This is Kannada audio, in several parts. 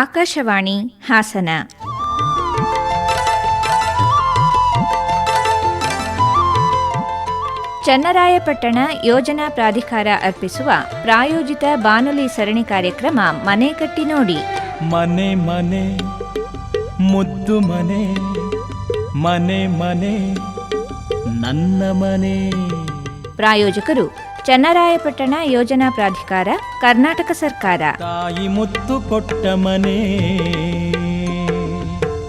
ಆಕಾಶವಾಣಿ ಹಾಸನ. ಚನ್ನರಾಯಪಟ್ಟಣ ಯೋಜನಾ ಪ್ರಾಧಿಕಾರ ಅರ್ಪಿಸುವ ಪ್ರಾಯೋಜಿತ ಬಾನುಲಿ ಸರಣಿ ಕಾರ್ಯಕ್ರಮ ಮನೆ ಕಟ್ಟಿ ನೋಡಿ. ಮನೆ ಮನೆ ಮುದ್ದು ಮನೆ ಮನೆ ಮನೆ ನನ್ನ ಮನೆ. ಪ್ರಾಯೋಜಕರು ಚನ್ನರಾಯಪಟ್ಟಣ ಯೋಜನಾ ಪ್ರಾಧಿಕಾರ ಕರ್ನಾಟಕ ಸರ್ಕಾರ. ತಾಯಿ ಮುತ್ತು ಕೊಟ್ಟ ಮನೆ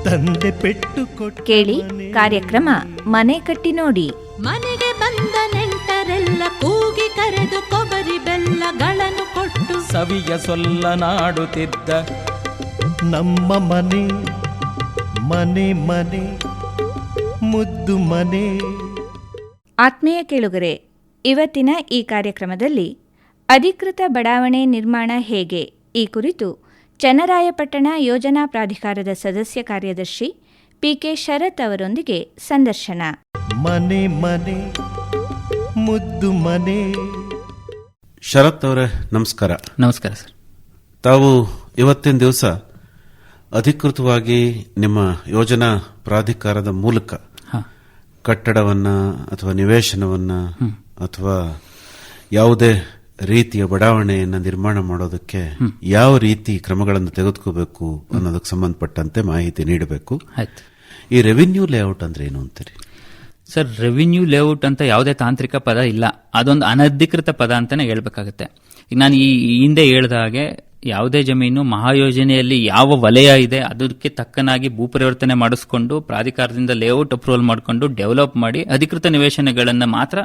ತಂದೆ ಪೆಟ್ಟು ಕೊಟ್ಟ ಕೇಳಿ ಕಾರ್ಯಕ್ರಮ ಮನೆ ಕಟ್ಟಿ ನೋಡಿ. ಮನೆಗೆ ಬಂದ ನೆಂಟರೆಲ್ಲ ಕೂಗಿ ಕರೆದು ಕೊಬರಿ ಬೆಲ್ಲಗಳನ್ನು ಕೊಟ್ಟು. ಸವಿಯ ಸೊಲ್ಲನಾಡುತ್ತಿದ್ದ ನಮ್ಮ ಮನೆ ಮನೆ ಮನೆ ಮುದ್ದು ಮನೆ. ಆತ್ಮೀಯ ಕೇಳುಗರೆ ಇವತ್ತಿನ ಈ ಕಾರ್ಯಕ್ರಮದಲ್ಲಿ ಅಧಿಕೃತ ಬಡಾವಣೆ ನಿರ್ಮಾಣ ಹೇಗೆ? ಈ ಕುರಿತು ಚನ್ನರಾಯಪಟ್ಟಣ ಯೋಜನಾ ಪ್ರಾಧಿಕಾರದ ಸದಸ್ಯ ಕಾರ್ಯದರ್ಶಿ ಪಿಕೆ ಶರತ್ ಅವರೊಂದಿಗೆ ಸಂದರ್ಶನ. ಮನೆ ಮನೆ ಮುದ್ದು ಮನೆ. ಶರತ್ ಅವರ ನಮಸ್ಕಾರ. ನಮಸ್ಕಾರ ಸರ್. ತಾವು ಇವತ್ತಿನ ದಿವಸ ಅಧಿಕೃತವಾಗಿ ನಿಮ್ಮ ಯೋಜನಾ ಪ್ರಾಧಿಕಾರದ ಮೂಲಕ ಹಾ. ಕಟ್ಟಡವನ್ನ ಅಥವಾ ನಿವೇಶನವನ್ನ ಅಥವಾ ಯಾವುದೇ ರೀತಿಯ ಬಡಾವಣೆಯನ್ನು ನಿರ್ಮಾಣ ಮಾಡೋದಕ್ಕೆ ಯಾವ ರೀತಿ ಕ್ರಮಗಳನ್ನು ತೆಗೆದುಕೋಬೇಕು ಅನ್ನೋದಕ್ಕೆ ಸಂಬಂಧಪಟ್ಟಂತೆ ಮಾಹಿತಿ ನೀಡಬೇಕು. ಆಯ್ತು. ಈ ರೆವಿನ್ಯೂ ಲೇಔಟ್ ಅಂದ್ರೆ ಏನು ಅಂತೀರಿ? ಸರ್ ರೆವಿನ್ಯೂ ಲೇಔಟ್ ಅಂತ ಯಾವುದೇ ತಾಂತ್ರಿಕ ಪದ ಇಲ್ಲ. ಅದೊಂದು ಅನಧಿಕೃತ ಪದ ಅಂತಾನೆ ಹೇಳ್ಬೇಕಾಗತ್ತೆ. ಈಗ ನಾನು ಈ ಈ ಹಿಂದೆ ಹೇಳಿದ ಹಾಗೆ ಯಾವುದೇ ಜಮೀನು ಮಹಾಯೋಜನೆಯಲ್ಲಿ ಯಾವ ವಲಯ ಇದೆ ಅದಕ್ಕೆ ತಕ್ಕನಾಗಿ ಭೂ ಪರಿವರ್ತನೆ ಮಾಡಿಸ್ಕೊಂಡು ಪ್ರಾಧಿಕಾರದಿಂದ ಲೇಔಟ್ ಅಪ್ರೂವಲ್ ಮಾಡಿಕೊಂಡು ಡೆವಲಪ್ ಮಾಡಿ ಅಧಿಕೃತ ನಿವೇಶನಗಳನ್ನು ಮಾತ್ರ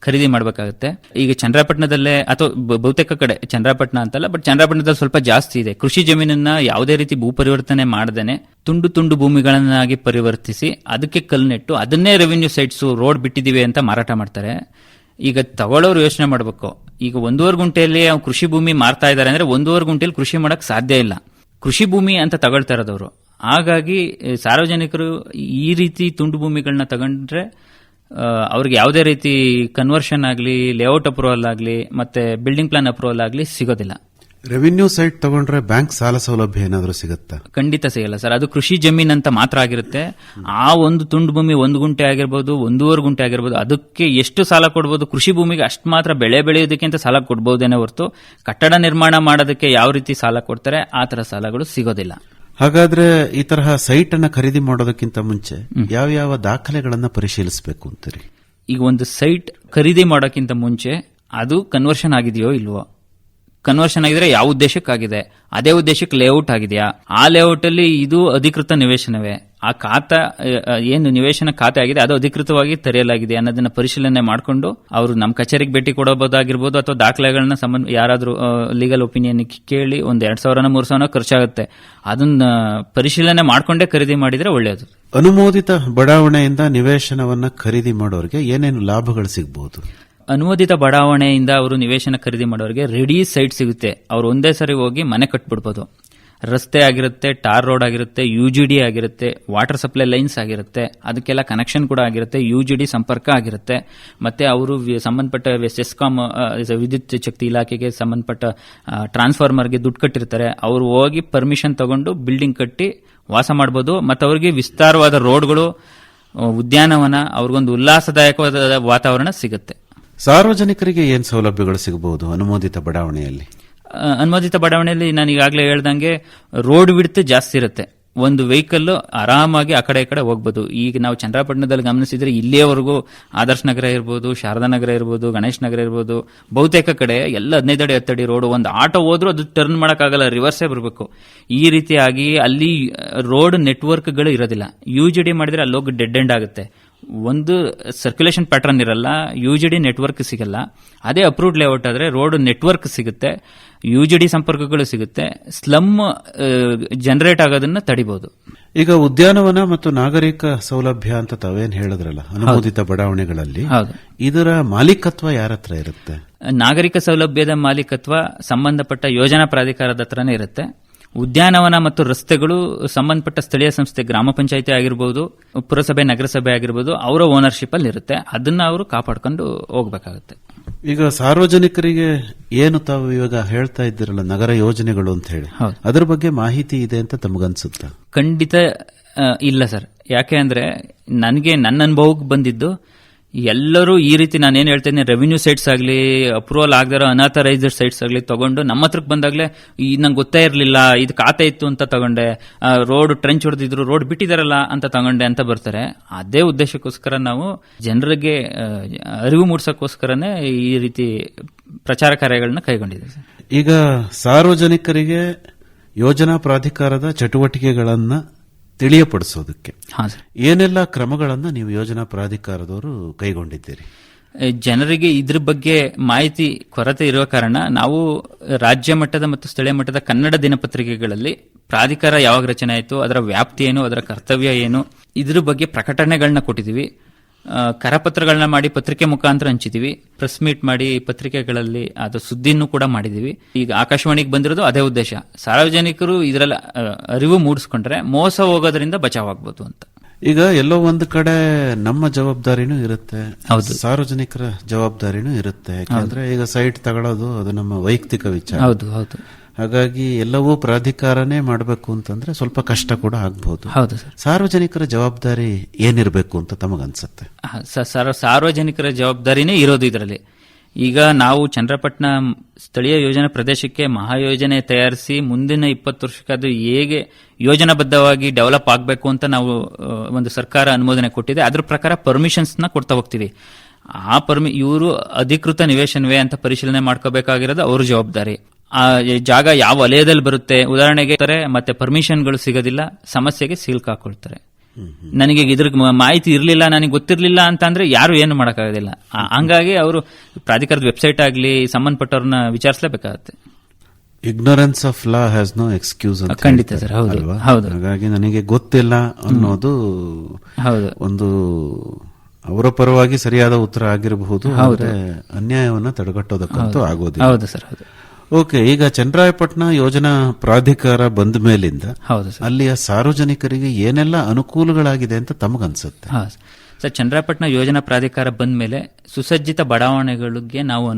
ಖರೀದಿ ಮಾಡಬೇಕಾಗುತ್ತೆ. ಈಗ ಚಂದ್ರಪಟ್ಟಣದಲ್ಲೇ, ಅಥವಾ ಬಹುತೇಕ ಕಡೆ ಚಂದ್ರಪಟ್ಟಣ ಅಂತಲ್ಲ ಬಟ್ ಚಂದ್ರಪಟ್ಟಣದಲ್ಲಿ ಸ್ವಲ್ಪ ಜಾಸ್ತಿ ಇದೆ. ಕೃಷಿ ಜಮೀನನ್ನ ಯಾವುದೇ ರೀತಿ ಭೂ ಪರಿವರ್ತನೆ ಮಾಡದೇನೆ, ತುಂಡು ತುಂಡು ಭೂಮಿಗಳನ್ನಾಗಿ ಪರಿವರ್ತಿಸಿ, ಅದಕ್ಕೆ ಕಲ್ಲು ನೆಟ್ಟು ಅದನ್ನೇ ರೆವಿನ್ಯೂ ಸೈಟ್ಸ್ ರೋಡ್ ಬಿಟ್ಟಿದ್ದೀವಿ ಅಂತ ಮಾರಾಟ ಮಾಡ್ತಾರೆ. ಈಗ ತಗೊಳ್ಳೋರು ಯೋಚನೆ ಮಾಡಬೇಕು. ಈಗ ಒಂದೂವರೆ ಗುಂಟೆಯಲ್ಲಿ ಕೃಷಿ ಭೂಮಿ ಮಾರ್ತಾ ಇದ್ದಾರೆ ಅಂದ್ರೆ ಒಂದೂವರೆ ಗುಂಟೆಯಲ್ಲಿ ಕೃಷಿ ಮಾಡಕ್ ಸಾಧ್ಯ ಇಲ್ಲ. ಕೃಷಿ ಭೂಮಿ ಅಂತ ತಗೊಳ್ತಾ ಇರೋದವರು. ಹಾಗಾಗಿ, ಸಾರ್ವಜನಿಕರು ಈ ರೀತಿ ತುಂಡು ಭೂಮಿಗಳನ್ನ ತಗೊಂಡ್ರೆ ಅವ್ರಿಗೆ ಯಾವುದೇ ರೀತಿ ಕನ್ವರ್ಷನ್ ಆಗಲಿ ಲೇಔಟ್ ಅಪ್ರೂವಲ್ ಆಗಲಿ ಮತ್ತೆ ಬಿಲ್ಡಿಂಗ್ ಪ್ಲಾನ್ ಅಪ್ರೂವಲ್ ಆಗಲಿ ಸಿಗೋದಿಲ್ಲ. ರೆವಿನ್ಯೂ ಸೈಟ್ ತಗೊಂಡ್ರೆ ಬ್ಯಾಂಕ್ ಸಾಲ ಸೌಲಭ್ಯ ಏನಾದರೂ ಸಿಗುತ್ತಾ? ಖಂಡಿತ ಸಿಗಲ್ಲ ಸರ್. ಅದು ಕೃಷಿ ಜಮೀನ್ ಅಂತ ಮಾತ್ರ ಆಗಿರುತ್ತೆ. ಆ ಒಂದು ತುಂಡು ಭೂಮಿ ಒಂದು ಗುಂಟೆ ಆಗಿರ್ಬೋದು ಒಂದೂವರೆ ಗುಂಟೆ ಆಗಿರ್ಬೋದು ಅದಕ್ಕೆ ಎಷ್ಟು ಸಾಲ ಕೊಡ್ಬೋದು ಕೃಷಿ ಭೂಮಿಗೆ ಅಷ್ಟು ಮಾತ್ರ ಬೆಳೆ ಬೆಳೆಯೋದಕ್ಕೆ ಅಂತ ಸಾಲ ಕೊಡ್ಬೋದೇನೆ ಹೊರತು ಕಟ್ಟಡ ನಿರ್ಮಾಣ ಮಾಡೋದಕ್ಕೆ ಯಾವ ರೀತಿ ಸಾಲ ಕೊಡ್ತಾರೆ ಆ ಥರ ಸಾಲಗಳು ಸಿಗೋದಿಲ್ಲ. ಹಾಗಾದ್ರೆ ಈ ತರಹ ಸೈಟ್ ಅನ್ನ ಖರೀದಿ ಮಾಡೋದಕ್ಕಿಂತ ಮುಂಚೆ ಯಾವ ಯಾವ ದಾಖಲೆಗಳನ್ನ ಪರಿಶೀಲಿಸಬೇಕು ಅಂತೀರಿ? ಈಗ ಒಂದು ಸೈಟ್ ಖರೀದಿ ಮಾಡೋಕ್ಕಿಂತ ಮುಂಚೆ ಅದು ಕನ್ವರ್ಷನ್ ಆಗಿದೆಯೋ ಇಲ್ವೋ? ಕನ್ವರ್ಷನ್ ಆಗಿದ್ರೆ ಯಾವ ಉದ್ದೇಶಕ್ಕಾಗಿದೆ? ಅದೇ ಉದ್ದೇಶಕ್ಕೆ ಲೇಔಟ್ ಆಗಿದೆಯಾ? ಆ ಲೇಔಟ್ ಅಲ್ಲಿ ಇದು ಅಧಿಕೃತ ನಿವೇಶನವೇ? ಆ ಖಾತ ಏನು ನಿವೇಶನ ಖಾತೆ ಆಗಿದೆ, ಅದು ಅಧಿಕೃತವಾಗಿ ತೆರೆಯಲಾಗಿದೆ ಅನ್ನೋದನ್ನ ಪರಿಶೀಲನೆ ಮಾಡಿಕೊಂಡು ಅವರು ನಮ್ಮ ಕಚೇರಿಗೆ ಭೇಟಿ ಕೊಡಬಹುದಾಗಿರ್ಬೋದು ಅಥವಾ ದಾಖಲೆಗಳನ್ನ ಸಂಬಂಧ, ಯಾರಾದರೂ ಲೀಗಲ್ ಒಪಿನಿಯನ್ ಕೇಳಿ ಒಂದ್ ಎರಡ್ ಸಾವಿರನ, ಮೂರು ಸಾವಿರ ಖರ್ಚಾಗುತ್ತೆ. ಅದನ್ನ ಪರಿಶೀಲನೆ ಮಾಡಿಕೊಂಡೇ ಖರೀದಿ ಮಾಡಿದ್ರೆ ಒಳ್ಳೆಯದು ಅನುಮೋದಿತ ಬಡಾವಣೆಯಿಂದ ನಿವೇಶನವನ್ನ ಖರೀದಿ ಮಾಡೋರಿಗೆ ಏನೇನು ಲಾಭಗಳು ಸಿಗಬಹುದು ಅನುಮೋದಿತ ಬಡಾವಣೆಯಿಂದ ಅವರು ನಿವೇಶನ ಖರೀದಿ ಮಾಡೋರಿಗೆ ರೆಡಿ ಸೈಟ್ ಸಿಗುತ್ತೆ. ಅವ್ರು ಒಂದೇ ಸರಿ ಹೋಗಿ ಮನೆ ಕಟ್ಬಿಡ್ಬೋದು. ರಸ್ತೆ ಆಗಿರುತ್ತೆ, ಟಾರ್ ರೋಡ್ ಆಗಿರುತ್ತೆ, ಯು ಜಿ ಡಿ ಆಗಿರುತ್ತೆ, ವಾಟರ್ ಸಪ್ಲೈ ಲೈನ್ಸ್ ಆಗಿರುತ್ತೆ, ಅದಕ್ಕೆಲ್ಲ ಕನೆಕ್ಷನ್ ಕೂಡ ಆಗಿರುತ್ತೆ, ಯು ಜಿ ಡಿ ಸಂಪರ್ಕ ಆಗಿರುತ್ತೆ. ಮತ್ತೆ ಅವರು ಸಂಬಂಧಪಟ್ಟ ಸೆಸ್ಕಾಮ್ ವಿದ್ಯುತ್ ಶಕ್ತಿ ಇಲಾಖೆಗೆ ಸಂಬಂಧಪಟ್ಟ ಟ್ರಾನ್ಸ್ಫಾರ್ಮರ್ಗೆ ದುಡ್ಡು ಕಟ್ಟಿರ್ತಾರೆ. ಅವರು ಹೋಗಿ ಪರ್ಮಿಷನ್ ತಗೊಂಡು ಬಿಲ್ಡಿಂಗ್ ಕಟ್ಟಿ ವಾಸ ಮಾಡ್ಬೋದು. ಮತ್ತು ಅವರಿಗೆ ವಿಸ್ತಾರವಾದ ರೋಡ್ಗಳು ಉದ್ಯಾನವನ, ಅವ್ರಿಗೊಂದು ಉಲ್ಲಾಸದಾಯಕವಾದ ವಾತಾವರಣ ಸಿಗುತ್ತೆ. ಸಾರ್ವಜನಿಕರಿಗೆ ಏನು ಸೌಲಭ್ಯಗಳು ಸಿಗಬಹುದು ಅನುಮೋದಿತ ಬಡಾವಣೆಯಲ್ಲಿ? ಅನುಮೋದಿತ ಬಡಾವಣೆಯಲ್ಲಿ ನಾನು ಈಗಾಗಲೇ ಹೇಳ್ದಂಗೆ ರೋಡ್ ವಿಡ್ತ್ ಜಾಸ್ತಿ ಇರುತ್ತೆ. ಒಂದು ವೆಹಿಕಲ್ ಆರಾಮಾಗಿ ಆ ಕಡೆ ಈ ಕಡೆ ಹೋಗ್ಬೋದು. ಈಗ ನಾವು ಚಂದ್ರಪಟ್ಟಣದಲ್ಲಿ ಗಮನಿಸಿದ್ರೆ ಇಲ್ಲಿಯವರೆಗೂ ಆದರ್ಶ ನಗರ ಇರ್ಬೋದು, ಶಾರದಾ ನಗರ ಇರ್ಬೋದು, ಗಣೇಶ್ ನಗರ ಇರ್ಬೋದು, ಬಹುತೇಕ ಕಡೆ ಎಲ್ಲ ಹದಿನೈದು ಅಡಿ, ಹತ್ತಡಿ ರೋಡ್ ಒಂದು ಆಟೋ ಹೋದ್ರೂ ಅದು ಟರ್ನ್ ಮಾಡೋಕ್ಕಾಗಲ್ಲ ರಿವರ್ಸೇ ಬರಬೇಕು. ಈ ರೀತಿಯಾಗಿ ಅಲ್ಲಿ ರೋಡ್ ನೆಟ್ವರ್ಕ್ಗಳು ಇರೋದಿಲ್ಲ. ಯು ಜಿ ಡಿ ಮಾಡಿದ್ರೆ ಅಲ್ಲಿ ಹೋಗಿ ಡೆಡ್ ಎಂಡ್ ಆಗುತ್ತೆ. ಒಂದು ಸರ್ಕ್ಯುಲೇಷನ್ ಪ್ಯಾಟರ್ನ್ ಇರಲ್ಲ ಯು ಜಿ ಡಿ ನೆಟ್ವರ್ಕ್ ಸಿಗಲ್ಲ. ಅದೇ ಅಪ್ರೂವ್ಡ್ ಲೇಔಟ್ ಆದ್ರೆ ರೋಡ್ ನೆಟ್ವರ್ಕ್ ಸಿಗುತ್ತೆ ಯು ಜಿ ಡಿ ಸಂಪರ್ಕಗಳು ಸಿಗುತ್ತೆ ಸ್ಲಮ್ ಜನರೇಟ್ ಆಗೋದನ್ನ ತಡಿಬಹುದು ಈಗ ಉದ್ಯಾನವನ ಮತ್ತು ನಾಗರಿಕ ಸೌಲಭ್ಯ ಅಂತ ತಾವೇನ್ ಹೇಳಿದ್ರಲ್ಲ ಅನುಮೋದಿತ ಬಡಾವಣೆಗಳಲ್ಲಿ. ಇದರ ಮಾಲೀಕತ್ವ ಯಾರ ಹತ್ರ ಇರುತ್ತೆ? ನಾಗರಿಕ ಸೌಲಭ್ಯದ ಮಾಲೀಕತ್ವ ಸಂಬಂಧಪಟ್ಟ ಯೋಜನಾ ಪ್ರಾಧಿಕಾರದ ಹತ್ರನೇ ಇರುತ್ತೆ. ಉದ್ಯಾನವನ ಮತ್ತು ರಸ್ತೆಗಳು ಸಂಬಂಧಪಟ್ಟ ಸ್ಥಳೀಯ ಸಂಸ್ಥೆ ಗ್ರಾಮ ಪಂಚಾಯತಿ ಆಗಿರ್ಬೋದು ಪುರಸಭೆ ನಗರಸಭೆ ಆಗಿರ್ಬೋದು ಅವರ ಓನರ್ಶಿಪ್ ಅಲ್ಲಿ ಇರುತ್ತೆ. ಅದನ್ನ ಅವರು ಕಾಪಾಡ್ಕೊಂಡು ಹೋಗ್ಬೇಕಾಗುತ್ತೆ. ಈಗ ಸಾರ್ವಜನಿಕರಿಗೆ ಏನು ತಾವು ಇವಾಗ ಹೇಳ್ತಾ ಇದ್ದೀರಲ್ಲ ನಗರ ಯೋಜನೆಗಳು ಅಂತ ಹೇಳಿ. ಅದ್ರ ಬಗ್ಗೆ ಮಾಹಿತಿ ಇದೆ ಅಂತ ತಮಗನ್ಸುತ್ತ? ಖಂಡಿತ ಇಲ್ಲ ಸರ್. ಯಾಕೆ ಅಂದ್ರೆ ನನಗೆ ನನ್ನ ಅನುಭವಕ್ಕೆ ಬಂದಿದ್ದು ಎಲ್ಲರೂ ಈ ರೀತಿ ನಾನೇನು ಹೇಳ್ತೇನೆ ರೆವಿನ್ಯೂ ಸೈಟ್ಸ್ ಆಗಲಿ ಅಪ್ರೂವಲ್ ಆಗದಿರೋ ಅನಾಥರೈಸ್ಡ್ ಸೈಟ್ಸ್ ಆಗಲಿ ತಗೊಂಡು ನಮ್ಮ ಹತ್ರಕ್ಕೆ ಬಂದಾಗಲೇ, ಈ ನಂಗೆ ಗೊತ್ತೇ ಇರಲಿಲ್ಲ, ಇದು ಖಾತೆ ಇತ್ತು ಅಂತ ತಗೊಂಡೆ ರೋಡ್ ಟ್ರೆಂಚ್ ಹೊಡೆದಿದ್ರು ರೋಡ್ ಬಿಟ್ಟಿದಾರಲ್ಲ ಅಂತ ತಗೊಂಡೆ ಅಂತ ಬರ್ತಾರೆ. ಅದೇ ಉದ್ದೇಶಕ್ಕೋಸ್ಕರ ನಾವು ಜನರಿಗೆ ಅರಿವು ಮೂಡಿಸೋಕ್ಕೋಸ್ಕರನೇ ಈ ರೀತಿ ಪ್ರಚಾರ ಕಾರ್ಯಗಳನ್ನ ಕೈಗೊಂಡಿದ್ದೀವಿ ಈಗ ಸಾರ್ವಜನಿಕರಿಗೆ ಯೋಜನಾ ಪ್ರಾಧಿಕಾರದ ಚಟುವಟಿಕೆಗಳನ್ನ ತಿಳಿಯಪಡಿಸೋದಕ್ಕೆ. ಏನೆಲ್ಲ ಕ್ರಮಗಳನ್ನು ನೀವು ಯೋಜನಾ ಪ್ರಾಧಿಕಾರದವರು ಕೈಗೊಂಡಿದ್ದೀರಿ? ಜನರಿಗೆ ಇದ್ರ ಬಗ್ಗೆ ಮಾಹಿತಿ ಕೊರತೆ ಇರುವ ಕಾರಣ ನಾವು ರಾಜ್ಯ ಮಟ್ಟದ ಮತ್ತು ಸ್ಥಳೀಯ ಮಟ್ಟದ ಕನ್ನಡ ದಿನಪತ್ರಿಕೆಗಳಲ್ಲಿ ಪ್ರಾಧಿಕಾರ ಯಾವಾಗ ರಚನೆ ಆಯಿತು ಅದರ ವ್ಯಾಪ್ತಿ ಏನು ಅದರ ಕರ್ತವ್ಯ ಏನು ಇದ್ರ ಬಗ್ಗೆ ಪ್ರಕಟಣೆಗಳನ್ನ ಕೊಟ್ಟಿದ್ದೀವಿ. ಕರಪತ್ರಗಳನ್ನ ಮಾಡಿ ಪತ್ರಿಕೆ ಮುಖಾಂತರ ಹಂಚಿದೀವಿ. ಪ್ರೆಸ್ ಮೀಟ್ ಮಾಡಿ ಪತ್ರಿಕೆಗಳಲ್ಲಿ ಅದು ಸುದ್ದಿನೂ ಕೂಡ ಮಾಡಿದೀವಿ. ಈಗ ಆಕಾಶವಾಣಿಗೆ ಬಂದಿರೋದು ಅದೇ ಉದ್ದೇಶ. ಸಾರ್ವಜನಿಕರು ಇದರಲ್ಲಿ ಅರಿವು ಮೂಡಿಸ್ಕೊಂಡ್ರೆ ಮೋಸ ಹೋಗೋದ್ರಿಂದ ಬಚಾವಾಗ್ಬೋದು ಅಂತ. ಈಗ ಎಲ್ಲೋ ಒಂದು ಕಡೆ ನಮ್ಮ ಜವಾಬ್ದಾರಿನೂ ಇರುತ್ತೆ. ಹೌದು. ಸಾರ್ವಜನಿಕರ ಜವಾಬ್ದಾರಿನೂ ಇರುತ್ತೆ. ಯಾಕಂದ್ರೆ ಈಗ ಸೈಟ್ ತಗೊಳ್ಳೋದು ಅದು ನಮ್ಮ ವೈಯಕ್ತಿಕ ವಿಚಾರ. ಹೌದು ಹೌದು. ಹಾಗಾಗಿ ಎಲ್ಲವೂ ಪ್ರಾಧಿಕಾರನೇ ಮಾಡಬೇಕು ಅಂತಂದ್ರೆ ಸ್ವಲ್ಪ ಕಷ್ಟ ಕೂಡ ಆಗ್ಬಹುದು ಹೌದು ಸರ್. ಸಾರ್ವಜನಿಕರ ಜವಾಬ್ದಾರಿ ಏನಿರಬೇಕು ಅಂತ ತಮಗನ್ಸುತ್ತೆ? ಅನ್ಸುತ್ತೆ ಸ- ಸರ್- ಸಾರ್ವಜನಿಕರ ಜವಾಬ್ದಾರಿನೇ ಇರೋದು ಇದರಲ್ಲಿ. ಈಗ ನಾವು ಚಂದ್ರಪಟ್ಟಣ ಸ್ಥಳೀಯ ಯೋಜನಾ ಪ್ರದೇಶಕ್ಕೆ ಮಹಾಯೋಜನೆ ತಯಾರಿಸಿ ಮುಂದಿನ ಇಪ್ಪತ್ತು ವರ್ಷಕ್ಕೆ ಅದು ಹೇಗೆ ಯೋಜನಾಬದ್ಧವಾಗಿ ಡೆವಲಪ್ ಆಗಬೇಕು ಅಂತ ನಾವು ಒಂದು ಸರ್ಕಾರ ಅನುಮೋದನೆ ಕೊಟ್ಟಿದೆ. ಅದ್ರ ಪ್ರಕಾರ ಪರ್ಮಿಷನ್ಸ್ನ ನ ಕೊಡ್ತಾ ಹೋಗ್ತೀವಿ. ಆ ಪರ್ಮಿ ಇವರು ಅಧಿಕೃತ ನಿವೇಶನವೇ ಅಂತ ಪರಿಶೀಲನೆ ಮಾಡ್ಕೋಬೇಕಾಗಿರೋದು ಅವ್ರ ಜವಾಬ್ದಾರಿ. ಆ ಜಾಗ ಯಾವ ವಲಯದಲ್ಲಿ ಬರುತ್ತೆ? ಉದಾಹರಣೆಗೆ ತಾರೆ ಮತ್ತೆ ಪರ್ಮಿಷನ್ಗಳು ಸಿಗೋದಿಲ್ಲ ಸಮಸ್ಯೆಗೆ ಸಿಲ್ಕಾಕೊಳ್ತಾರೆ ನನಗೆ ಇದ್ರ ಮಾಹಿತಿ ಇರಲಿಲ್ಲ ನನಗೆ ಗೊತ್ತಿರಲಿಲ್ಲ ಅಂತ ಅಂದ್ರೆ ಯಾರು ಏನು ಮಾಡೋಕ್ಕಾಗೋದಿಲ್ಲ. ಹಂಗಾಗಿ ಅವರು ಪ್ರಾಧಿಕಾರದ ವೆಬ್ಸೈಟ್ ಆಗಲಿ ಸಂಬಂಧಪಟ್ಟವ್ರನ್ನ ವಿಚಾರಿಸಲೇಬೇಕಾಗುತ್ತೆ. Ignorance of law has no excuse ಅಂತ ಖಂಡಿತ ಸರ್, ಹೌದು, ಹೌದು. ಹಾಗಾಗಿ ನನಗೆ ಗೊತ್ತಿಲ್ಲ ಅನ್ನೋದು ಹೌದು. ಒಂದು ಅವರ ಪರವಾಗಿ ಸರಿಯಾದ ಉತ್ತರ ಆಗಿರಬಹುದು ಅನ್ಯಾಯವನ್ನು ಅನ್ಯಾಯವನ್ನ ತಡೆಗಟ್ಟೋದಕ್ಕಂತೂ ಆಗೋದಿಲ್ಲ. ಹೌದು ಸರ್ ಹೌದು. ಓಕೆ ಈಗ ಚಂದ್ರಾಯಪಟ್ಟಣ ಯೋಜನಾ ಪ್ರಾಧಿಕಾರ ಬಂದ ಮೇಲಿಂದ ಹೌದು ಸರ್. ಅಲ್ಲಿಯ ಸಾರ್ವಜನಿಕರಿಗೆ ಏನೆಲ್ಲ ಅನುಕೂಲಗಳಾಗಿದೆ ಅಂತ ತಮಗನ್ಸುತ್ತೆ? ಸರ್. ಚಂದ್ರಾಪಟ್ಟಣ ಯೋಜನಾ ಪ್ರಾಧಿಕಾರ ಬಂದ ಮೇಲೆ ಸುಸಜ್ಜಿತ ಬಡಾವಣೆಗಳಿಗೆ ನಾವು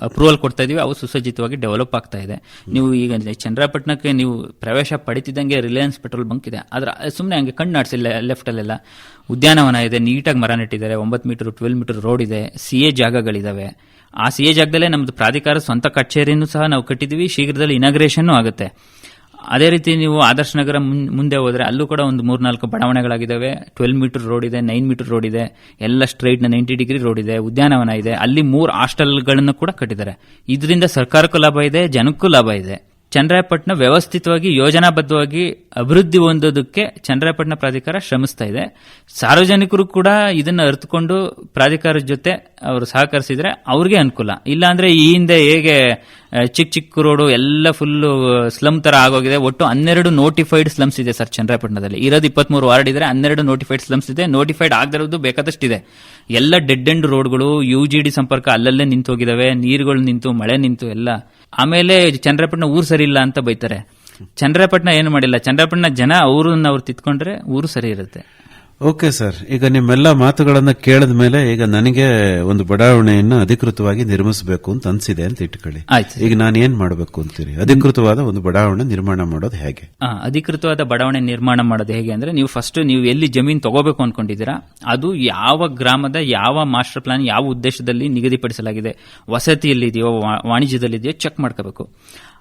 ಅಪ್ರೂವಲ್ ಕೊಡ್ತಾ ಇದೀವಿ. ಅವು ಸುಸಜ್ಜಿತವಾಗಿ ಡೆವಲಪ್ ಆಗ್ತಾ ಇದೆ. ನೀವು ಈಗ ಚಂದ್ರಾಪಟ್ಟಣಕ್ಕೆ ನೀವು ಪ್ರವೇಶ ಪಡಿತಿದ್ದಂಗೆ ರಿಲಯನ್ಸ್ ಪೆಟ್ರೋಲ್ ಬಂಕ್ ಇದೆ. ಆದ್ರೆ ಸುಮ್ಮನೆ ಹಂಗೆ ಕಣ್ಣು ನಾಡಿಸಿಲ್ಲ ಲೆಫ್ಟ್ ಅಲ್ಲೆಲ್ಲ ಉದ್ಯಾನವನ ಇದೆ. ನೀಟಾಗಿ ಮರ ನೆಟ್ಟಿದ್ದಾರೆ. ಒಂಬತ್ತು ಮೀಟರ್ ಟ್ವೆಲ್ ಮೀಟರ್ ರೋಡ್ ಇದೆ. ಸಿ ಎ ಜಾಗಗಳಿದಾವೆ. ಆ ಸಿ ಎ ಜಾಗದಲ್ಲೇ ನಮ್ಮದು ಪ್ರಾಧಿಕಾರ ಸ್ವಂತ ಕಚೇರಿಯನ್ನು ಸಹ ನಾವು ಕಟ್ಟಿದ್ದೀವಿ. ಶೀಘ್ರದಲ್ಲಿ ಇನಾಗ್ರೇಷನ್ನು ಆಗುತ್ತೆ. ಅದೇ ರೀತಿ ನೀವು ಆದರ್ಶ ನಗರ ಮುಂದೆ ಹೋದರೆ ಅಲ್ಲೂ ಕೂಡ ಒಂದು ಮೂರ್ನಾಲ್ಕು ಬಡಾವಣೆಗಳಾಗಿದ್ದಾವೆ ಟ್ವೆಲ್ ಮೀಟರ್ ರೋಡ್ ಇದೆ ನೈನ್ ಮೀಟರ್ ರೋಡ್ ಇದೆ. ಎಲ್ಲ ಸ್ಟ್ರೈಟ್ನ ನೈಂಟಿ ಡಿಗ್ರಿ ರೋಡ್ ಇದೆ, ಉದ್ಯಾನವನ ಇದೆ. ಅಲ್ಲಿ ಮೂರು ಹಾಸ್ಟೆಲ್ಗಳನ್ನು ಕೂಡ ಕಟ್ಟಿದ್ದಾರೆ. ಇದರಿಂದ ಸರ್ಕಾರಕ್ಕೂ ಲಾಭ ಇದೆ, ಜನಕ್ಕೂ ಲಾಭ ಇದೆ. ಚಂದ್ರಾಯಪಟ್ಟಣ ವ್ಯವಸ್ಥಿತವಾಗಿ, ಯೋಜನಾಬದ್ಧವಾಗಿ ಅಭಿವೃದ್ಧಿ ಹೊಂದೋದಕ್ಕೆ ಚಂದ್ರಾಯಪಟ್ಟಣ ಪ್ರಾಧಿಕಾರ ಶ್ರಮಿಸ್ತಾ ಇದೆ. ಸಾರ್ವಜನಿಕರು ಕೂಡ ಇದನ್ನ ಅರಿತುಕೊಂಡು ಪ್ರಾಧಿಕಾರದ ಜೊತೆ ಅವರು ಸಹಕರಿಸಿದ್ರೆ ಅವ್ರಿಗೆ ಅನುಕೂಲ. ಇಲ್ಲಾಂದ್ರೆ ಈ ಹಿಂದೆ ಹೇಗೆ ಚಿಕ್ಕ ಚಿಕ್ಕ ರೋಡು ಎಲ್ಲ ಫುಲ್ಲು ಸ್ಲಮ್ ತರ ಆಗೋಗಿದೆ. ಒಟ್ಟು ಹನ್ನೆರಡು ನೋಟಿಫೈಡ್ ಸ್ಲಮ್ಸ್ ಇದೆ ಸರ್ ಚಂದ್ರಪಟ್ಟಣದಲ್ಲಿ ಇರೋದು ಇಪ್ಪತ್ಮೂರು ವಾರ್ಡ್ ಇದ್ರೆ ಹನ್ನೆರಡು ನೋಟಿಫೈಡ್ ಸ್ಲಮ್ಸ್ ಇದೆ. ನೋಟಿಫೈಡ್ ಆಗದಿರೋದು ಬೇಕಾದಷ್ಟಿದೆ ಎಲ್ಲ ಡೆಡ್ ಎಂಡ್ ರೋಡ್ಗಳು ಯು ಜಿ ಡಿ ಸಂಪರ್ಕ ಅಲ್ಲಲ್ಲೇ ನಿಂತು ಹೋಗಿದಾವೆ. ನೀರುಗಳು ನಿಂತು, ಮಳೆ ನಿಂತು, ಎಲ್ಲ. ಆಮೇಲೆ ಚಂದ್ರಪಟ್ಟಣ ಊರು ಸರಿ ಇಲ್ಲ ಅಂತ ಬೈತಾರೆ. ಚಂದ್ರಪಟ್ಟಣ ಏನು ಮಾಡಿಲ್ಲ. ಚಂದ್ರಪಟ್ಟಣ ಜನ ಅವ್ರನ್ನ ಅವ್ರು ತಿತ್ಕೊಂಡ್ರೆ ಊರು ಸರಿ ಇರುತ್ತೆ. ಓಕೆ ಸರ್ ಈಗ ನಿಮ್ಮೆಲ್ಲ ಮಾತುಗಳನ್ನು ಕೇಳಿದ ಮೇಲೆ ಈಗ ನನಗೆ ಒಂದು ಬಡಾವಣೆಯನ್ನು ಅಧಿಕೃತವಾಗಿ ನಿರ್ಮಿಸಬೇಕು ಅಂತ ಅನ್ಸಿದೆ ಅಂತ ಇಟ್ಕೊಳ್ಳಿ. ಆಯ್ತು ಈಗ ನಾನು ಏನ್ ಮಾಡಬೇಕು ಅಂತೀರಿ? ಅಧಿಕೃತವಾದ ಒಂದು ಬಡಾವಣೆ ನಿರ್ಮಾಣ ಮಾಡೋದು ಹೇಗೆ? ಅಧಿಕೃತವಾದ ಬಡಾವಣೆ ನಿರ್ಮಾಣ ಮಾಡೋದು ಹೇಗೆ ಅಂದ್ರೆ ನೀವು ಫಸ್ಟ್ ನೀವು ಎಲ್ಲಿ ಜಮೀನು ತಗೋಬೇಕು ಅನ್ಕೊಂಡಿದ್ದೀರಾ ಅದು ಯಾವ ಗ್ರಾಮದ ಯಾವ ಮಾಸ್ಟರ್ ಪ್ಲಾನ್ ಯಾವ ಉದ್ದೇಶದಲ್ಲಿ ನಿಗದಿಪಡಿಸಲಾಗಿದೆ ವಸತಿಯಲ್ಲಿದೆಯೋ ವಾಣಿಜ್ಯದಲ್ಲಿದೆಯೋ ಚೆಕ್ ಮಾಡ್ಕೋಬೇಕು.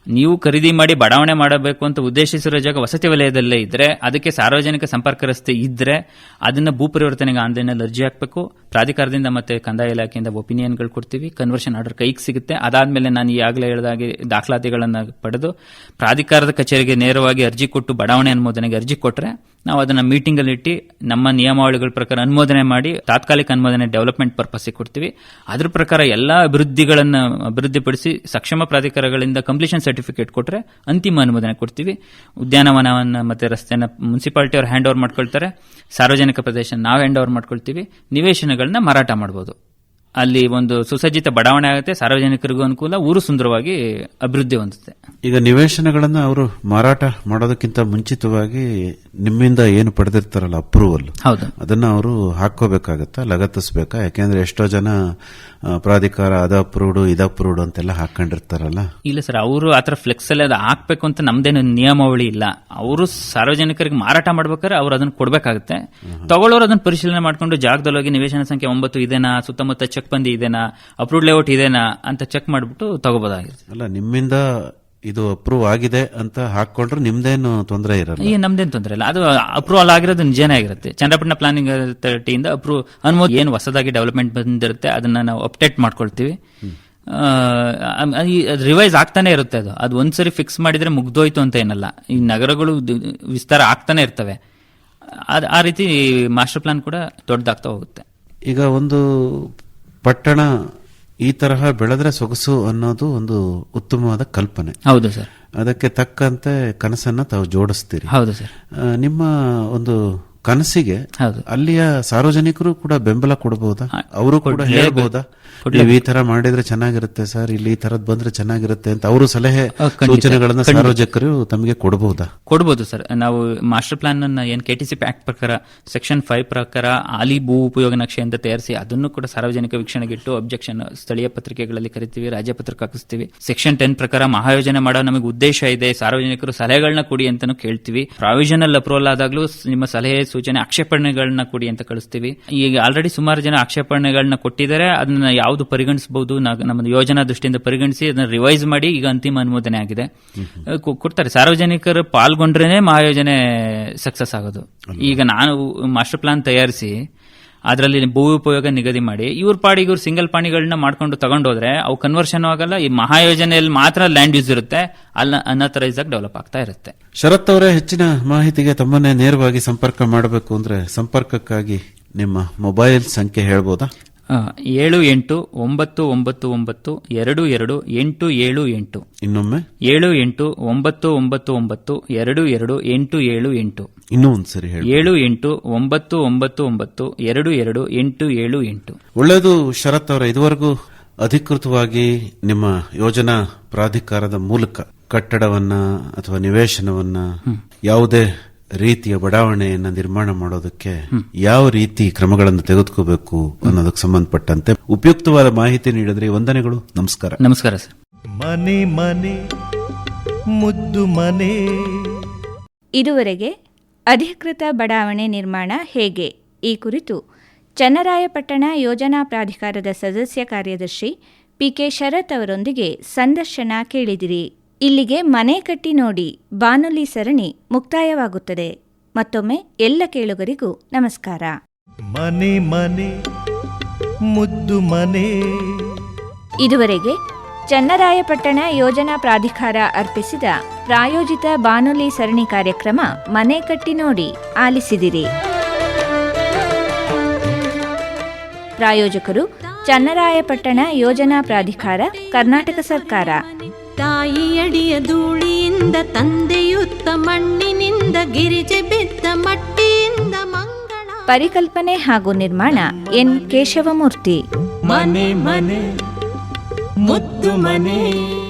ನೀವು ಖರೀದಿ ಮಾಡಿ ಬಡಾವಣೆ ಮಾಡಬೇಕು ಅಂತ ಉದ್ದೇಶಿಸಿರೋ ಜಾಗ ವಸತಿ ವಲಯದಲ್ಲೇ ಇದ್ರೆ, ಅದಕ್ಕೆ ಸಾರ್ವಜನಿಕ ಸಂಪರ್ಕ ರಸ್ತೆ ಇದ್ರೆ, ಅದನ್ನ ಭೂ ಪರಿವರ್ತನೆಗೆ ಆನ್ಲೈನಲ್ಲಿ ಅರ್ಜಿ ಹಾಕಬೇಕು. ಪ್ರಾಧಿಕಾರದಿಂದ ಮತ್ತೆ ಕಂದಾಯ ಇಲಾಖೆಯಿಂದ ಒಪಿನಿಯನ್ಗಳು ಕೊಡ್ತೀವಿ. ಕನ್ವರ್ಷನ್ ಆರ್ಡರ್ ಕೈಗೆ ಸಿಗುತ್ತೆ. ಅದಾದ್ಮೇಲೆ ನಾನು ಈಗಾಗಲೇ ಹೇಳಿದಾಗೆ ದಾಖಲಾತಿಗಳನ್ನು ಪಡೆದು, ಪ್ರಾಧಿಕಾರದ ಕಚೇರಿಗೆ ನೇರವಾಗಿ ಅರ್ಜಿ ಕೊಟ್ಟು ಬಡಾವಣೆ ಅನುಮೋದನೆಗೆ ಅರ್ಜಿ ಕೊಟ್ಟರೆ ನಾವು ಅದನ್ನ ಮೀಟಿಂಗ್ ಅಲ್ಲಿ ಇಟ್ಟು ನಮ್ಮ ನಿಯಮಾವಳಿಗಳ ಪ್ರಕಾರ ಅನುಮೋದನೆ ಮಾಡಿ, ತಾತ್ಕಾಲಿಕ ಅನುಮೋದನೆ ಡೆವಲಪ್ಮೆಂಟ್ ಪರ್ಪಸ್ ಕೊಡ್ತೀವಿ. ಅದ್ರ ಪ್ರಕಾರ ಎಲ್ಲಾ ಅಭಿವೃದ್ಧಿಗಳನ್ನು ಅಭಿವೃದ್ಧಿಪಡಿಸಿ, ಸಕ್ಷಮ ಪ್ರಾಧಿಕಾರಗಳಿಂದ ಕಂಪ್ಲೀಷನ್ ಸರ್ಟಿಫಿಕೇಟ್ ಕೊಟ್ಟರೆ ಅಂತಿಮ ಅನುಮೋದನೆ ಕೊಡ್ತೀವಿ. ಉದ್ಯಾನವನವನ್ನ ಮತ್ತೆ ರಸ್ತೆನ ಮುನ್ಸಿಪಾಲ್ಟಿ ಅವ್ರು ಹ್ಯಾಂಡ್ ಓವರ್ ಮಾಡ್ಕೊಳ್ತಾರೆ. ಸಾರ್ವಜನಿಕ ಪ್ರದೇಶ ನಾವು ಹ್ಯಾಂಡ್ ಓವರ್ ಮಾಡ್ಕೊಳ್ತೀವಿ. ನಿವೇಶನಗಳನ್ನ ಮಾರಾಟ ಮಾಡಬಹುದು ಅಲ್ಲಿ ಒಂದು ಸುಸಜ್ಜಿತ ಬಡಾವಣೆ ಆಗುತ್ತೆ ಸಾರ್ವಜನಿಕರಿಗೂ ಅನುಕೂಲ ಊರು ಸುಂದರವಾಗಿ ಅಭಿವೃದ್ಧಿ ಹೊಂದುತ್ತೆ. ಈಗ ನಿವೇಶನಗಳನ್ನ ಅವರು ಮಾರಾಟ ಮಾಡೋದಕ್ಕಿಂತ ಮುಂಚಿತವಾಗಿ ನಿಮ್ಮಿಂದ ಏನು ಪಡೆದಿರ್ತಾರಲ್ಲ ಅಪ್ರೂವಲ್ ಹೌದು. ಅದನ್ನ ಅವರು ಹಾಕೋಬೇಕಾಗತ್ತಾ ಲಗತ್ತಿಸ್ಬೇಕಾ? ಯಾಕೆಂದ್ರೆ ಎಷ್ಟೋ ಜನ ಪ್ರಾಧಿಕಾರ ಅದ ಅಪ್ರೂವ್ಡ್ ಇದ ಅಪ್ರೂವ್ಡ್ ಅಂತೆಲ್ಲ ಹಾಕೊಂಡಿರ್ತಾರಲ್ಲ ಇಲ್ಲ ಸರ್ ಅವರು ಆತರ ಫ್ಲೆಕ್ಸ್ ಅಲ್ಲಿ ಅದು ಹಾಕ್ಬೇಕು ಅಂತ ನಮ್ದೇನು ನಿಯಮಾವಳಿ ಇಲ್ಲ. ಅವರು ಸಾರ್ವಜನಿಕರಿಗೆ ಮಾರಾಟ ಮಾಡ್ಬೇಕಾದ್ರೆ ಅವ್ರು ಅದನ್ನ ಕೊಡ್ಬೇಕಾಗುತ್ತೆ. ತಗೊಳ್ಳೋರು ಅದನ್ನ ಪರಿಶೀಲನೆ ಮಾಡ್ಕೊಂಡು ಜಾಗದಲ್ಲಿ ಹೋಗಿ ನಿವೇಶನ ಸಂಖ್ಯೆ ಒಂಬತ್ತು ಇದೇನಾ ಸುತ್ತಮುತ್ತ ಚೆಕ್ ಬಂದಿ ಇದೇನಾ ಅಪ್ರೂವ್ಡ್ ಲೇಔಟ್ ಇದೇನಾ ಅಂತ ಚೆಕ್ ಮಾಡ್ಬಿಟ್ಟು ತಗೋಬೋದಾಗಿರುತ್ತೆ. ಅಲ್ಲ ನಿಮ್ಮಿಂದ ಇದು ಅಪ್ರೂವ್ ಆಗಿದೆ ಅಂತ ಹಾಕೊಂಡ್ರೆ ನಿಮ್ದೇನು ತೊಂದರೆ ಇರಲ್ಲ. ಈ ನಮ್ದೇನು ತೊಂದರೆ ಇಲ್ಲ. ಅದು ಅಪ್ರೂವಲ್ ಆಗಿರೋದು ನಿಜನೇ ಆಗಿರುತ್ತೆ. ಚಂದ್ರಪಟ್ಟಣ ಪ್ಲಾನಿಂಗ್ ಅಥಾರಿಟಿಯಿಂದ ಅಪ್ರೂವ್ ಅನುಮೋದಿ ಏನು ಹೊಸದಾಗಿ ಡೆವಲಪ್ಮೆಂಟ್ ಬಂದಿರುತ್ತೆ ಅದನ್ನ ನಾವು ಅಪ್ಡೇಟ್ ಮಾಡ್ಕೊಳ್ತೀವಿ. ರಿವೈಸ್ ಆಗ್ತಾನೆ ಇರುತ್ತೆ ಅದು. ಅದು ಒಂದ್ಸರಿ ಫಿಕ್ಸ್ ಮಾಡಿದ್ರೆ ಮುಗ್ದೋಯ್ತು ಅಂತ ಏನಲ್ಲ. ಈ ನಗರಗಳು ವಿಸ್ತಾರ ಆಗ್ತಾನೆ ಇರ್ತವೆ. ಆ ರೀತಿ ಮಾಸ್ಟರ್ ಪ್ಲಾನ್ ಕೂಡ ದೊಡ್ಡದಾಗ್ತಾ ಹೋಗುತ್ತೆ. ಈಗ ಒಂದು ಪಟ್ಟಣ ಈ ತರಹ ಬೆಳೆದ್ರೆ ಸೊಗಸು ಅನ್ನೋದು ಒಂದು ಉತ್ತಮವಾದ ಕಲ್ಪನೆ. ಹೌದು ಸರ್. ಅದಕ್ಕೆ ತಕ್ಕಂತೆ ಕನಸನ್ನ ತಾವು ಜೋಡಿಸ್ತೀರಿ. ಹೌದು ಸರ್. ನಿಮ್ಮ ಒಂದು ಕನಸಿಗೆ ಅಲ್ಲಿಯ ಸಾರ್ವಜನಿಕರು ಕೂಡ ಬೆಂಬಲ ಕೊಡಬಹುದಾ ಅವರು ಕೂಡ ಹೇಳಬಹುದಾ ನೀವು ಈ ತರ ಮಾಡಿದ್ರೆ ಚೆನ್ನಾಗಿರುತ್ತೆ ಸರ್ ಇಲ್ಲಿ ಈ ತರದ್ ಬಂದ್ರೆ ಚೆನ್ನಾಗಿರುತ್ತೆ ಅಂತ ಅವರು ಸಲಹೆ. ಸೂಚನೆಗಳನ್ನ. ಸಾರ್ವಜನಿಕರು ತಮಗೆ ಕೊಡಬಹುದಾ ಕೊಡಬಹುದು ಸರ್. ನಾವು ಮಾಸ್ಟರ್ ಪ್ಲಾನ್ ಅನ್ನ ಏನ್ ಕೆಟಿಸಿ ಆಕ್ಟ್ ಪ್ರಕಾರ ಸೆಕ್ಷನ್ ಫೈವ್ ಪ್ರಕಾರ ಆಲಿ ಭೂ ಉಪಯೋಗ ನಕ್ಷೆ ಅಂತ ತಯಾರಿಸಿ ಅದನ್ನು ಕೂಡ ಸಾರ್ವಜನಿಕ ವೀಕ್ಷಣೆಗೆ ಇಟ್ಟು ಅಬ್ಜೆಕ್ಷನ್ ಸ್ಥಳೀಯ ಪತ್ರಿಕೆಗಳಲ್ಲಿ ಕರಿತೀವಿ ರಾಜ್ಯ ಪತ್ರಿಕೆ ಹಾಕಿಸ್ತೀವಿ. ಸೆಕ್ಷನ್ ಟೆನ್ ಪ್ರಕಾರ ಮಹಾಯೋಜನೆ ಮಾಡೋ ನಮಗೆ ಉದ್ದೇಶ ಇದೆ ಸಾರ್ವಜನಿಕರು ಸಲಹೆಗಳನ್ನ ಕೊಡಿ ಅಂತಾನು ಕೇಳ್ತೀವಿ. ಪ್ರಾವಿಷನಲ್ ಅಪ್ರೂವಲ್ ಆದಾಗ್ಲೂ ನಿಮ್ಮ ಸಲಹೆ ಸೂಚನೆ ಆಕ್ಷೇಪಣೆಗಳನ್ನ ಕೊಡಿ ಅಂತ ಕಳಿಸ್ತೀವಿ. ಈಗ ಆಲ್ರೆಡಿ ಸುಮಾರು ಜನ ಆಕ್ಷೇಪಣೆಗಳನ್ನ ಕೊಟ್ಟಿದ್ದಾರೆ. ಅದನ್ನ ಯಾವುದು ಪರಿಗಣಿಸಬಹುದು ನಮ್ಮ ಯೋಜನಾ ದೃಷ್ಟಿಯಿಂದ ಪರಿಗಣಿಸಿ ಅದನ್ನ ರಿವೈಸ್ ಮಾಡಿ ಈಗ ಅಂತಿಮ ಅನುಮೋದನೆ ಆಗಿದೆ. ಕೊಡ್ತಾರೆ. ಸಾರ್ವಜನಿಕರು ಪಾಲ್ಗೊಂಡ್ರೇನೆ ಮಹಾಯೋಜನೆ ಸಕ್ಸಸ್ ಆಗೋದು. ಈಗ ನಾನು ಮಾಸ್ಟರ್ ಪ್ಲಾನ್ ತಯಾರಿಸಿ ಅದರಲ್ಲಿ ಭೂ ಉಪಯೋಗ ನಿಗದಿ ಮಾಡಿ. ಇವ್ರ ಪಾಡಿಗೆ ಇವ್ರು ಸಿಂಗಲ್ ಪಾಣಿಗಳನ್ನ ಮಾಡ್ಕೊಂಡು ತಗೊಂಡೋದ್ರೆ ಅವು ಕನ್ವರ್ಷನ್ ಆಗಲ್ಲ, ಈ ಮಹಾಯೋಜನೆಯಲ್ಲಿ ಮಾತ್ರ ಲ್ಯಾಂಡ್ ಯೂಸ್ ಇರುತ್ತೆ, ಅಲ್ಲ ಅನಾಥರೈಸ್ ಆಗಿ ಡೆವಲಪ್ ಆಗ್ತಾ ಇರುತ್ತೆ. ಶರತ್ ಅವರೇ, ಹೆಚ್ಚಿನ ಮಾಹಿತಿಗೆ ತಮ್ಮನ್ನೇ ನೇರವಾಗಿ ಸಂಪರ್ಕ ಮಾಡಬೇಕು ಅಂದ್ರೆ ಸಂಪರ್ಕಕ್ಕಾಗಿ ನಿಮ್ಮ ಮೊಬೈಲ್ ಸಂಖ್ಯೆ ಹೇಳ್ಬೋದಾ? ಏಳು ಎಂಟು ಒಂಬತ್ತು ಒಂಬತ್ತು ಒಂಬತ್ತು ಎರಡು ಎರಡು ಎಂಟು ಏಳು ಎಂಟು. ಇನ್ನೊಮ್ಮೆ? ಏಳು ಎಂಟು ಒಂಬತ್ತು ಒಂಬತ್ತು ಒಂಬತ್ತು ಎರಡು ಎರಡು ಎಂಟು ಏಳು ಎಂಟು. ಇನ್ನೂ ಒಂದ್ಸರಿ ಹೇಳಿ ಏಳು ಎಂಟು ಒಂಬತ್ತು ಒಂಬತ್ತು ಒಂಬತ್ತು ಎರಡು ಎರಡು ಎಂಟು ಏಳು ಎಂಟು. ಒಳ್ಳೆಯದು ಶರತ್ ಅವರ ಇದುವರೆಗೂ ಅಧಿಕೃತವಾಗಿ ನಿಮ್ಮ ಯೋಜನಾ ಪ್ರಾಧಿಕಾರದ ಮೂಲಕ ಕಟ್ಟಡವನ್ನ ಅಥವಾ ನಿವೇಶನವನ್ನ ಯಾವುದೇ ರೀತಿಯ ಬಡಾವಣೆಯನ್ನು ನಿರ್ಮಾಣ ಮಾಡೋದಕ್ಕೆ ಯಾವ ರೀತಿ ಕ್ರಮಗಳನ್ನು ತೆಗೆದುಕೋಬೇಕು ಅನ್ನೋದಕ್ಕೆ ಸಂಬಂಧಪಟ್ಟಂತೆ ಉಪಯುಕ್ತವಾದ ಮಾಹಿತಿ ನೀಡಿದ್ರೆ. ವಂದನೆಗಳು. ನಮಸ್ಕಾರ. ನಮಸ್ಕಾರ ಸರ್. ಮನೆ ಮನೆ ಮುದ್ದು ಮನೆ. ಇದುವರೆಗೆ ಅಧಿಕೃತ ಬಡಾವಣೆ ನಿರ್ಮಾಣ ಹೇಗೆ? ಈ ಕುರಿತು ಚನ್ನರಾಯಪಟ್ಟಣ ಯೋಜನಾ ಪ್ರಾಧಿಕಾರದ ಸದಸ್ಯ ಕಾರ್ಯದರ್ಶಿ ಪಿಕೆ ಶರತ್ ಅವರೊಂದಿಗೆ ಸಂದರ್ಶನ ಕೇಳಿದಿರಿ. ಇಲ್ಲಿಗೆ ಮನೆ ಕಟ್ಟಿ ನೋಡಿ ಬಾನುಲಿ ಸರಣಿ ಮುಕ್ತಾಯವಾಗುತ್ತದೆ. ಮತ್ತೊಮ್ಮೆ ಎಲ್ಲ ಕೇಳುಗರಿಗೂ ನಮಸ್ಕಾರ. ಮನೆ ಮನೆ ಮುದ್ದು ಮನೆ. ಇದುವರೆಗೆ ಚನ್ನರಾಯಪಟ್ಟಣ ಯೋಜನಾ ಪ್ರಾಧಿಕಾರ ಅರ್ಪಿಸಿದ ಪ್ರಾಯೋಜಿತ ಬಾನುಲಿ ಸರಣಿ ಕಾರ್ಯಕ್ರಮ ಮನೆ ಕಟ್ಟಿ ನೋಡಿ ಆಲಿಸಿದಿರಿ. ಪ್ರಾಯೋಜಕರು ಚನ್ನರಾಯಪಟ್ಟಣ ಯೋಜನಾ ಪ್ರಾಧಿಕಾರ ಕರ್ನಾಟಕ ಸರ್ಕಾರ. ತಾಯಿಯಡಿಯ ಧೂಳಿಯಿಂದ ತಂದೆಯುತ್ತ ಮಣ್ಣಿನಿಂದ ಗಿರಿಜೆ ಬಿದ್ದ ಮಟ್ಟಿಯಿಂದ ಮಂಗಳ. ಪರಿಕಲ್ಪನೆ ಹಾಗೂ ನಿರ್ಮಾಣ ಎನ್ ಕೇಶವಮೂರ್ತಿ. ಮನೆ ಮನೆ ಮುತ್ತು ಮನೆ.